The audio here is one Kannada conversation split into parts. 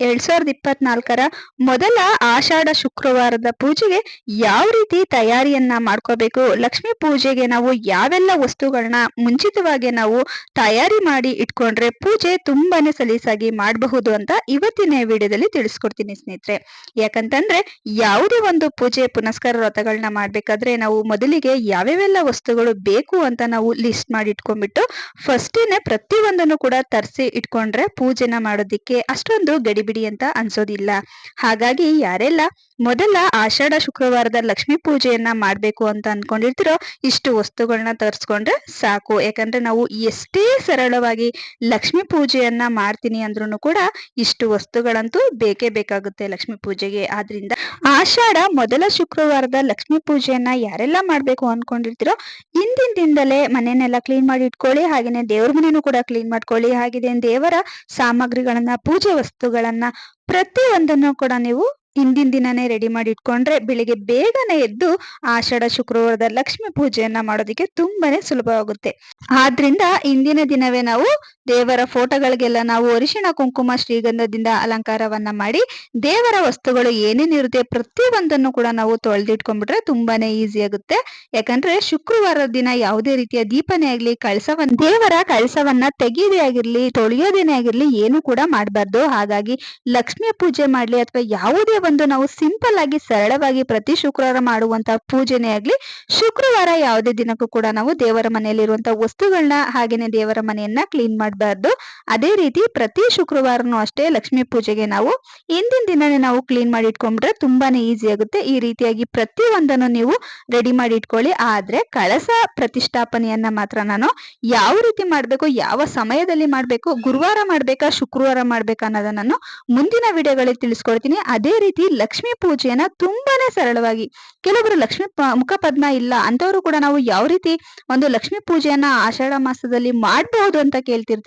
ಎರಡ್ ಸಾವಿರದ ಇಪ್ಪತ್ನಾಲ್ಕರ ಮೊದಲ ಆಷಾಢ ಶುಕ್ರವಾರದ ಪೂಜೆಗೆ ಯಾವ ರೀತಿ ತಯಾರಿಯನ್ನ ಮಾಡ್ಕೋಬೇಕು? ಲಕ್ಷ್ಮೀ ಪೂಜೆಗೆ ನಾವು ಯಾವೆಲ್ಲ ವಸ್ತುಗಳನ್ನ ಮುಂಚಿತವಾಗಿ ನಾವು ತಯಾರಿ ಮಾಡಿ ಇಟ್ಕೊಂಡ್ರೆ ಪೂಜೆ ತುಂಬಾನೇ ಸಲೀಸಾಗಿ ಮಾಡಬಹುದು ಅಂತ ಇವತ್ತಿನ ವಿಡಿಯೋದಲ್ಲಿ ತಿಳಿಸ್ಕೊಡ್ತೀನಿ ಸ್ನೇಹಿತರೆ. ಯಾಕಂತಂದ್ರೆ ಯಾವುದೇ ಒಂದು ಪೂಜೆ ಪುನಸ್ಕಾರ ವ್ರತಗಳನ್ನ ಮಾಡ್ಬೇಕಾದ್ರೆ ನಾವು ಮೊದಲಿಗೆ ಯಾವ್ಯಾವೆಲ್ಲ ವಸ್ತುಗಳು ಬೇಕು ಅಂತ ನಾವು ಲಿಸ್ಟ್ ಮಾಡಿ ಇಟ್ಕೊಂಡ್ಬಿಟ್ಟು ಫಸ್ಟೇನೆ ಪ್ರತಿಯೊಂದನ್ನು ಕೂಡ ತರಿಸಿ ಇಟ್ಕೊಂಡ್ರೆ ಪೂಜೆನ ಮಾಡೋದಿಕ್ಕೆ ಅಷ್ಟೊಂದು ಗಡಿಬಿಡಿ ಅಂತ ಅನ್ಸೋದಿಲ್ಲ. ಹಾಗಾಗಿ ಯಾರೆಲ್ಲ ಮೊದಲ ಆಷಾಢ ಶುಕ್ರವಾರದ ಲಕ್ಷ್ಮಿ ಪೂಜೆಯನ್ನ ಮಾಡ್ಬೇಕು ಅಂತ ಅನ್ಕೊಂಡಿರ್ತೀರೋ ಇಷ್ಟು ವಸ್ತುಗಳನ್ನ ತರಿಸ್ಕೊಂಡ್ರೆ ಸಾಕು. ಯಾಕಂದ್ರೆ ನಾವು ಎಷ್ಟೇ ಸರಳವಾಗಿ ಲಕ್ಷ್ಮಿ ಪೂಜೆಯನ್ನ ಮಾಡ್ತೀನಿ ಅಂದ್ರೂ ಕೂಡ ಇಷ್ಟು ವಸ್ತುಗಳಂತೂ ಬೇಕೇ ಬೇಕಾಗುತ್ತೆ ಲಕ್ಷ್ಮಿ ಪೂಜೆಗೆ. ಆದ್ರಿಂದ ಆಷಾಢ ಮೊದಲ ಶುಕ್ರವಾರದ ಲಕ್ಷ್ಮಿ ಪೂಜೆಯನ್ನ ಯಾರೆಲ್ಲ ಮಾಡ್ಬೇಕು ಅನ್ಕೊಂಡಿರ್ತೀರೋ ಹಿಂದಿನ ದಿನದಲ್ಲೇ ಮನೆಯನ್ನೆಲ್ಲ ಕ್ಲೀನ್ ಮಾಡಿ ಇಟ್ಕೊಳ್ಳಿ. ಹಾಗೇನೆ ದೇವ್ರ ಮನೆಯೂ ಕೂಡ ಕ್ಲೀನ್ ಮಾಡ್ಕೊಳ್ಳಿ. ಹಾಗೆ ದೇವರ ಸಾಮಗ್ರಿಗಳನ್ನ, ಪೂಜೆ ವಸ್ತುಗಳನ್ನ ಪ್ರತಿಯೊಂದನ್ನು ಕೂಡ ನೀವು ಹಿಂದಿನ ದಿನನೇ ರೆಡಿ ಮಾಡಿ ಇಟ್ಕೊಂಡ್ರೆ ಬೆಳಿಗ್ಗೆ ಬೇಗನೆ ಎದ್ದು ಆಷಾಢ, ಶುಕ್ರವಾರದ ಲಕ್ಷ್ಮಿ ಪೂಜೆಯನ್ನ ಮಾಡೋದಕ್ಕೆ ತುಂಬಾನೇ ಸುಲಭವಾಗುತ್ತೆ. ಆದ್ರಿಂದ ಇಂದಿನ ದಿನವೇ ನಾವು ದೇವರ ಫೋಟೋಗಳಿಗೆಲ್ಲ ನಾವು ಅರಿಶಿಣ ಕುಂಕುಮ ಶ್ರೀಗಂಧದಿಂದ ಅಲಂಕಾರವನ್ನ ಮಾಡಿ ದೇವರ ವಸ್ತುಗಳು ಏನೇನಿರುತ್ತೆ ಪ್ರತಿಯೊಂದನ್ನು ಕೂಡ ನಾವು ತೊಳೆದಿಟ್ಕೊಂಡ್ಬಿಟ್ರೆ ತುಂಬಾನೇ ಈಸಿ ಆಗುತ್ತೆ. ಯಾಕಂದ್ರೆ ಶುಕ್ರವಾರ ದಿನ ಯಾವುದೇ ರೀತಿಯ ದೀಪನೇ ಆಗ್ಲಿ, ಕಳಸವನ್ನ, ದೇವರ ಕಳಸವನ್ನ ತೆಗೆಯದೇ ಆಗಿರ್ಲಿ, ತೊಳೆಯೋದೇನೆ ಆಗಿರ್ಲಿ ಏನು ಕೂಡ ಮಾಡಬಾರ್ದು. ಹಾಗಾಗಿ ಲಕ್ಷ್ಮಿ ಪೂಜೆ ಮಾಡ್ಲಿ ಅಥವಾ ಯಾವುದೇ ಒಂದು ನಾವು ಸಿಂಪಲ್ ಆಗಿ ಸರಳವಾಗಿ ಪ್ರತಿ ಶುಕ್ರವಾರ ಮಾಡುವಂತ ಪೂಜೆನೇ ಆಗ್ಲಿ, ಶುಕ್ರವಾರ ಯಾವುದೇ ದಿನಕ್ಕೂ ಕೂಡ ನಾವು ದೇವರ ಮನೆಯಲ್ಲಿರುವಂತಹ ವಸ್ತುಗಳನ್ನ ಹಾಗೇನೆ ದೇವರ ಮನೆಯನ್ನ ಕ್ಲೀನ್ ಮಾಡಬಾರ್ದು ಅದೇ ರೀತಿ ಪ್ರತಿ ಶುಕ್ರವಾರನೂ ಅಷ್ಟೇ ಲಕ್ಷ್ಮೀ ಪೂಜೆಗೆ ನಾವು ಹಿಂದಿನ ದಿನನೇ ನಾವು ಕ್ಲೀನ್ ಮಾಡಿ ಇಟ್ಕೊಂಡ್ಬಿಟ್ರೆ ತುಂಬಾನೇ ಈಸಿ ಆಗುತ್ತೆ. ಈ ರೀತಿಯಾಗಿ ಪ್ರತಿ ಒಂದನ್ನು ನೀವು ರೆಡಿ ಮಾಡಿ ಇಟ್ಕೊಳ್ಳಿ. ಆದ್ರೆ ಕಳಸ ಪ್ರತಿಷ್ಠಾಪನೆಯನ್ನ ಮಾತ್ರ ನಾನು ಯಾವ ರೀತಿ ಮಾಡ್ಬೇಕು, ಯಾವ ಸಮಯದಲ್ಲಿ ಮಾಡ್ಬೇಕು, ಗುರುವಾರ ಮಾಡ್ಬೇಕಾ, ಶುಕ್ರವಾರ ಮಾಡ್ಬೇಕಾ ಅನ್ನೋದನ್ನ ನಾನು ಮುಂದಿನ ವಿಡಿಯೋಗಳಲ್ಲಿ ತಿಳಿಸ್ಕೊಡ್ತೀನಿ. ಅದೇ ರೀತಿ ಲಕ್ಷ್ಮಿ ಪೂಜೆಯನ್ನ ತುಂಬಾನೇ ಸರಳವಾಗಿ ಕೆಲವರು ಲಕ್ಷ್ಮೀ ಮುಖ ಪದ್ಮ ಇಲ್ಲ ಅಂತವರು ಕೂಡ ನಾವು ಯಾವ ರೀತಿ ಒಂದು ಲಕ್ಷ್ಮೀ ಪೂಜೆಯನ್ನ ಆಷಾಢ ಮಾಸದಲ್ಲಿ ಮಾಡಬಹುದು ಅಂತ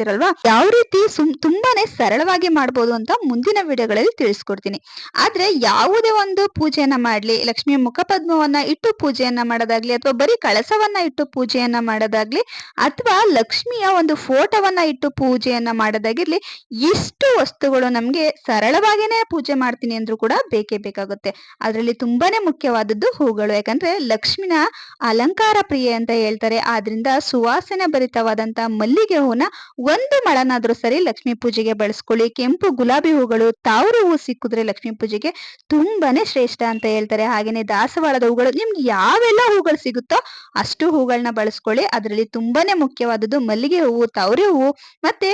ಕೇಳ್ತಿರ್ತೀರಲ್ವಾ ಯಾವ ರೀತಿ ತುಂಬಾನೇ ಸರಳವಾಗಿ ಮಾಡಬಹುದು ಅಂತ ಮುಂದಿನ ವಿಡಿಯೋಗಳಲ್ಲಿ ತಿಳಿಸ್ಕೊಡ್ತೀನಿ. ಆದ್ರೆ ಯಾವುದೇ ಒಂದು ಪೂಜೆಯನ್ನ ಮಾಡ್ಲಿ, ಲಕ್ಷ್ಮಿ ಮುಖಪದ್ಮವನ್ನ ಇಟ್ಟು ಪೂಜೆಯನ್ನ ಮಾಡೋದಾಗ್ಲಿ ಅಥವಾ ಬರೀ ಕಳಸವನ್ನ ಇಟ್ಟು ಪೂಜೆಯನ್ನ ಮಾಡೋದಾಗ್ಲಿ ಅಥವಾ ಲಕ್ಷ್ಮಿಯ ಒಂದು ಫೋಟೋವನ್ನ ಇಟ್ಟು ಪೂಜೆಯನ್ನ ಮಾಡೋದಾಗಿರ್ಲಿ, ಇಷ್ಟು ವಸ್ತುಗಳು ನಮ್ಗೆ ಸರಳವಾಗಿನೇ ಪೂಜೆ ಮಾಡ್ತೀನಿ ಅಂದ್ರೂ ಕೂಡ ಬೇಕೇ ಬೇಕಾಗುತ್ತೆ. ಅದರಲ್ಲಿ ತುಂಬಾನೇ ಮುಖ್ಯವಾದದ್ದು ಹೂಗಳು. ಯಾಕಂದ್ರೆ ಲಕ್ಷ್ಮಿನ ಅಲಂಕಾರ ಪ್ರಿಯೆ ಅಂತ ಹೇಳ್ತಾರೆ. ಆದ್ರಿಂದ ಸುವಾಸನೆ ಭರಿತವಾದಂತ ಮಲ್ಲಿಗೆ ಹೂನ ಒಂದು ಮಳನಾದ್ರೂ ಸರಿ ಲಕ್ಷ್ಮೀ ಪೂಜೆಗೆ ಬಳಸ್ಕೊಳ್ಳಿ. ಕೆಂಪು ಗುಲಾಬಿ ಹೂಗಳು, ತಾವ್ರು ಹೂ ಸಿಕ್ಕಿದ್ರೆ ಲಕ್ಷ್ಮೀ ಪೂಜೆಗೆ ತುಂಬಾನೇ ಶ್ರೇಷ್ಠ ಅಂತ ಹೇಳ್ತಾರೆ. ಹಾಗೇನೆ ದಾಸವಾಳದ ಹೂಗಳು, ನಿಮ್ಗೆ ಯಾವೆಲ್ಲ ಹೂಗಳು ಸಿಗುತ್ತೋ ಅಷ್ಟು ಹೂಗಳನ್ನ ಬಳಸ್ಕೊಳ್ಳಿ. ಅದರಲ್ಲಿ ತುಂಬಾನೇ ಮುಖ್ಯವಾದದ್ದು ಮಲ್ಲಿಗೆ ಹೂವು, ತಾವ್ರೆ ಹೂವು ಮತ್ತೆ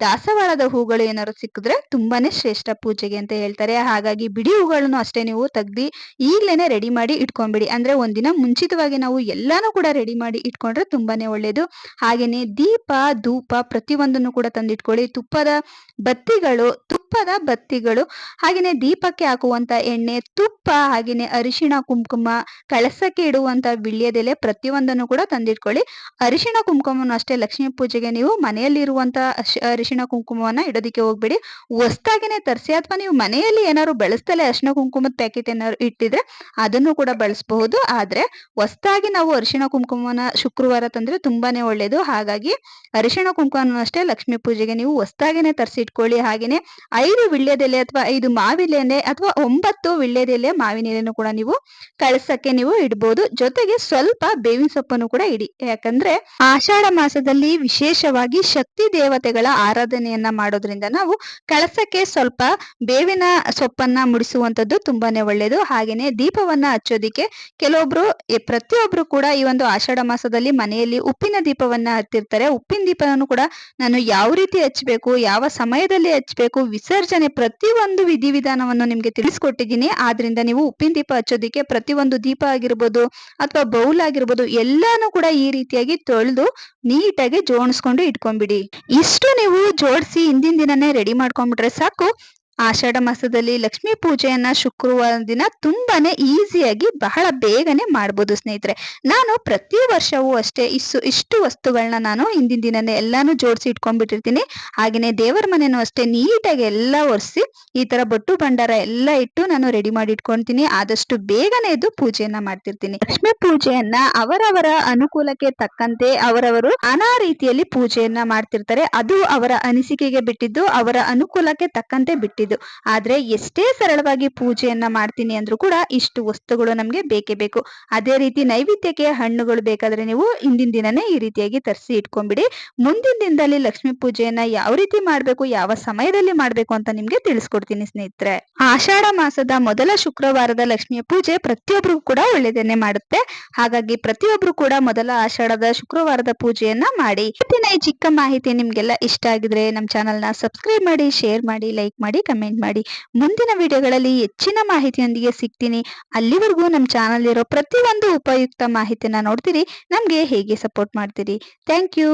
ದಾಸವಾಳದ ಹೂಗಳು ಏನಾದ್ರು ಸಿಕ್ಕಿದ್ರೆ ತುಂಬಾನೇ ಶ್ರೇಷ್ಠ ಪೂಜೆಗೆ ಅಂತ ಹೇಳ್ತಾರೆ. ಹಾಗಾಗಿ ಬಿಡಿ ಹೂಗಳನ್ನು ಅಷ್ಟೇ ನೀವು ತೆಗ್ದಿ ಈಗ್ಲೇನೆ ರೆಡಿ ಮಾಡಿ ಇಟ್ಕೊಂಡ್ಬಿಡಿ. ಅಂದ್ರೆ ಒಂದಿನ ಮುಂಚಿತವಾಗಿ ನಾವು ಎಲ್ಲಾನು ಕೂಡ ರೆಡಿ ಮಾಡಿ ಇಟ್ಕೊಂಡ್ರೆ ತುಂಬಾನೇ ಒಳ್ಳೇದು. ಹಾಗೇನೆ ದೀಪ, ಧೂಪ ಪ್ರತಿಯೊಂದನ್ನು ಕೂಡ ತಂದಿಟ್ಕೊಳ್ಳಿ. ತುಪ್ಪದ ಬತ್ತಿಗಳು ತುಪ್ಪದ ಬತ್ತಿಗಳು, ಹಾಗೇನೆ ದೀಪಕ್ಕೆ ಹಾಕುವಂತ ಎಣ್ಣೆ, ತುಪ್ಪ, ಹಾಗೇನೆ ಅರಿಶಿಣ, ಕುಂಕುಮ, ಕಳಸಕ್ಕೆ ಇಡುವಂತ ವಿಳ್ಯದೆಲೆ ಪ್ರತಿಯೊಂದನ್ನು ಕೂಡ ತಂದಿಟ್ಕೊಳ್ಳಿ. ಅರಿಶಿಣ ಕುಂಕುಮವನ್ನು ಅಷ್ಟೇ ಲಕ್ಷ್ಮೀ ಪೂಜೆಗೆ ನೀವು ಮನೆಯಲ್ಲಿರುವಂತ ಅರಿಶಿಣ ಕುಂಕುಮವನ್ನ ಇಡೋದಿಕ್ಕೆ ಹೋಗ್ಬೇಡಿ. ಹೊಸ್ದಾಗಿನೇ ತರಿಸಿ ಅಥವಾ ನೀವು ಮನೆಯಲ್ಲಿ ಏನಾದ್ರು ಬೆಳೆಸ್ತಲೇ ಅರಿಶಿಣ ಕುಂಕುಮದ ಪ್ಯಾಕೆಟ್ ಏನಾದ್ರು ಇಟ್ಟಿದ್ರೆ ಅದನ್ನು ಕೂಡ ಬಳಸಬಹುದು. ಆದ್ರೆ ಹೊಸ್ದಾಗಿ ನಾವು ಅರಿಶಿಣ ಕುಂಕುಮವನ್ನ ಶುಕ್ರವಾರ ತಂದ್ರೆ ತುಂಬಾನೇ ಒಳ್ಳೇದು. ಹಾಗಾಗಿ ಅರಿಶಿಣ ಕುಂಕುಮ ಅಷ್ಟೇ ಲಕ್ಷ್ಮೀ ಪೂಜೆಗೆ ನೀವು ಹೊಸ್ದಾಗಿನೇ ತರಿಸಿ ಇಟ್ಕೊಳ್ಳಿ. ಹಾಗೇನೆ ಐದು ವಿಳ್ಯದೆಲೆ ಅಥವಾ ಐದು ಮಾವಿಲೆನೆ ಅಥವಾ ಒಂಬತ್ತು ವಿಳ್ಯದೆಲೆ ಮಾವಿನ ಎಲೆನೂ ಕೂಡ ನೀವು ಕಳಸಕ್ಕೆ ನೀವು ಇಡ್ಬೋದು. ಜೊತೆಗೆ ಸ್ವಲ್ಪ ಬೇವಿನ ಸೊಪ್ಪನ್ನು ಕೂಡ ಇಡಿ. ಯಾಕಂದ್ರೆ ಆಷಾಢ ಮಾಸದಲ್ಲಿ ವಿಶೇಷವಾಗಿ ಶಕ್ತಿ ದೇವತೆಗಳ ಆರಾಧನೆಯನ್ನ ಮಾಡೋದ್ರಿಂದ ನಾವು ಕಳಸಕ್ಕೆ ಸ್ವಲ್ಪ ಬೇವಿನ ಸೊಪ್ಪನ್ನ ಮುಡಿಸುವಂತದ್ದು ತುಂಬಾನೇ ಒಳ್ಳೇದು. ಹಾಗೇನೆ ದೀಪವನ್ನ ಹಚ್ಚೋದಿಕ್ಕೆ ಕೆಲವೊಬ್ರು ಪ್ರತಿಯೊಬ್ರು ಕೂಡ ಈ ಒಂದು ಆಷಾಢ ಮಾಸದಲ್ಲಿ ಮನೆಯಲ್ಲಿ ಉಪ್ಪಿನ ದೀಪವನ್ನ ಹತ್ತಿರ್ತಾರೆ ಉಪ್ಪಿನ ದೀಪವನ್ನು ಕೂಡ ನಾನು ಯಾವ ರೀತಿ ಹಚ್ಬೇಕು, ಯಾವ ಸಮಯದಲ್ಲಿ ಹಚ್ಬೇಕು ವಿಸರ್ಜನೆ ಪ್ರತಿಯೊಂದು ವಿಧಿವಿಧಾನವನ್ನು ನಿಮ್ಗೆ ತಿಳಿಸ್ಕೊಟ್ಟಿದ್ದೀನಿ. ಆದ್ರಿಂದ ನೀವು ಉಪ್ಪಿನ ದೀಪ ಹಚ್ಚೋದಿಕ್ಕೆ ಪ್ರತಿಯೊಂದು ದೀಪ ಆಗಿರ್ಬೋದು ಅಥವಾ ಬೌಲ್ ಆಗಿರ್ಬೋದು ಎಲ್ಲಾನು ಕೂಡ ಈ ರೀತಿಯಾಗಿ ತೊಳೆದು ನೀಟಾಗಿ ಜೋಡಿಸ್ಕೊಂಡು ಇಟ್ಕೊಂಡ್ಬಿಡಿ. ಇಷ್ಟು ನೀವು ಜೋಡಿಸಿ ಹಿಂದಿನ ದಿನನೇ ರೆಡಿ ಮಾಡ್ಕೊಂಡ್ಬಿಟ್ರೆ ಸಾಕು. ಆಷಾಢ ಮಾಸದಲ್ಲಿ ಲಕ್ಷ್ಮೀ ಪೂಜೆಯನ್ನ ಶುಕ್ರವಾರ ದಿನ ತುಂಬಾನೇ ಈಸಿಯಾಗಿ ಬಹಳ ಬೇಗನೆ ಮಾಡ್ಬೋದು ಸ್ನೇಹಿತರೆ. ನಾನು ಪ್ರತಿ ವರ್ಷವೂ ಅಷ್ಟೇ ಇಷ್ಟು ಇಷ್ಟು ವಸ್ತುಗಳನ್ನ ನಾನು ಹಿಂದಿನ ದಿನನೇ ಎಲ್ಲಾನು ಜೋಡಿಸಿ ಇಟ್ಕೊಂಡ್ಬಿಟ್ಟಿರ್ತೀನಿ. ಹಾಗೆಯೇ ದೇವರ ಮನೆನೂ ಅಷ್ಟೇ ನೀಟಾಗಿ ಎಲ್ಲ ಒರೆಸಿ ಈ ತರ ಬೊಟ್ಟು ಭಂಡಾರ ಎಲ್ಲ ಇಟ್ಟು ನಾನು ರೆಡಿ ಮಾಡಿ ಇಟ್ಕೊಂತೀನಿ ಆದಷ್ಟು ಬೇಗನೆ ಇದು ಪೂಜೆಯನ್ನ ಮಾಡ್ತಿರ್ತೀನಿ. ಲಕ್ಷ್ಮೀ ಪೂಜೆಯನ್ನ ಅವರವರ ಅನುಕೂಲಕ್ಕೆ ತಕ್ಕಂತೆ ಅವರವರು ನಾನಾ ರೀತಿಯಲ್ಲಿ ಪೂಜೆಯನ್ನ ಮಾಡ್ತಿರ್ತಾರೆ. ಅದು ಅವರ ಅನಿಸಿಕೆಗೆ ಬಿಟ್ಟಿದ್ದು, ಅವರ ಅನುಕೂಲಕ್ಕೆ ತಕ್ಕಂತೆ ಬಿಟ್ಟಿದ್ದು. ಆದ್ರೆ ಎಷ್ಟೇ ಸರಳವಾಗಿ ಪೂಜೆಯನ್ನ ಮಾಡ್ತೀನಿ ಅಂದ್ರು ಕೂಡ ಇಷ್ಟು ವಸ್ತುಗಳು ನಮ್ಗೆ ಬೇಕೇ ಬೇಕು. ಅದೇ ರೀತಿ ನೈವೇದ್ಯಕ್ಕೆ ಹಣ್ಣುಗಳು ಬೇಕಾದ್ರೆ ನೀವು ಹಿಂದಿನ ದಿನನೇ ಈ ರೀತಿಯಾಗಿ ತರಿಸಿ ಇಟ್ಕೊಂಡ್ಬಿಡಿ. ಮುಂದಿನ ದಿನದಲ್ಲಿ ಲಕ್ಷ್ಮೀ ಪೂಜೆಯನ್ನ ಯಾವ ರೀತಿ ಮಾಡ್ಬೇಕು, ಯಾವ ಸಮಯದಲ್ಲಿ ಮಾಡ್ಬೇಕು ಅಂತ ನಿಮ್ಗೆ ತಿಳಿಸ್ಕೊಡ್ತೀನಿ ಸ್ನೇಹಿತರೆ. ಆಷಾಢ ಮಾಸದ ಮೊದಲ ಶುಕ್ರವಾರದ ಲಕ್ಷ್ಮಿಯ ಪೂಜೆ ಪ್ರತಿಯೊಬ್ಬರಿಗೂ ಕೂಡ ಒಳ್ಳೆಯದನ್ನೇ ಮಾಡುತ್ತೆ. ಹಾಗಾಗಿ ಪ್ರತಿಯೊಬ್ರು ಕೂಡ ಮೊದಲ ಆಷಾಢದ ಶುಕ್ರವಾರದ ಪೂಜೆಯನ್ನ ಮಾಡಿ. ಈ ಚಿಕ್ಕ ಮಾಹಿತಿ ನಿಮ್ಗೆಲ್ಲ ಇಷ್ಟ ಆಗಿದ್ರೆ ನಮ್ಮ ಚಾನಲ್ನ ಸಬ್ಸ್ಕ್ರೈಬ್ ಮಾಡಿ, ಶೇರ್ ಮಾಡಿ, ಲೈಕ್ ಮಾಡಿ ಕಮೆಂಟ್ ಮಾಡಿ. ಮುಂದಿನ ವಿಡಿಯೋಗಳಲ್ಲಿ ಹೆಚ್ಚಿನ ಮಾಹಿತಿಯೊಂದಿಗೆ ಸಿಗ್ತೀನಿ. ಅಲ್ಲಿವರೆಗೂ ನಮ್ಮ ಚಾನಲ್ ಇರೋ ಪ್ರತಿಯೊಂದು ಉಪಯುಕ್ತ ಮಾಹಿತಿನ ನೋಡ್ತೀರಿ. ನಮಗೆ ಹೇಗೆ ಸಪೋರ್ಟ್ ಮಾಡ್ತೀರಿ? Thank you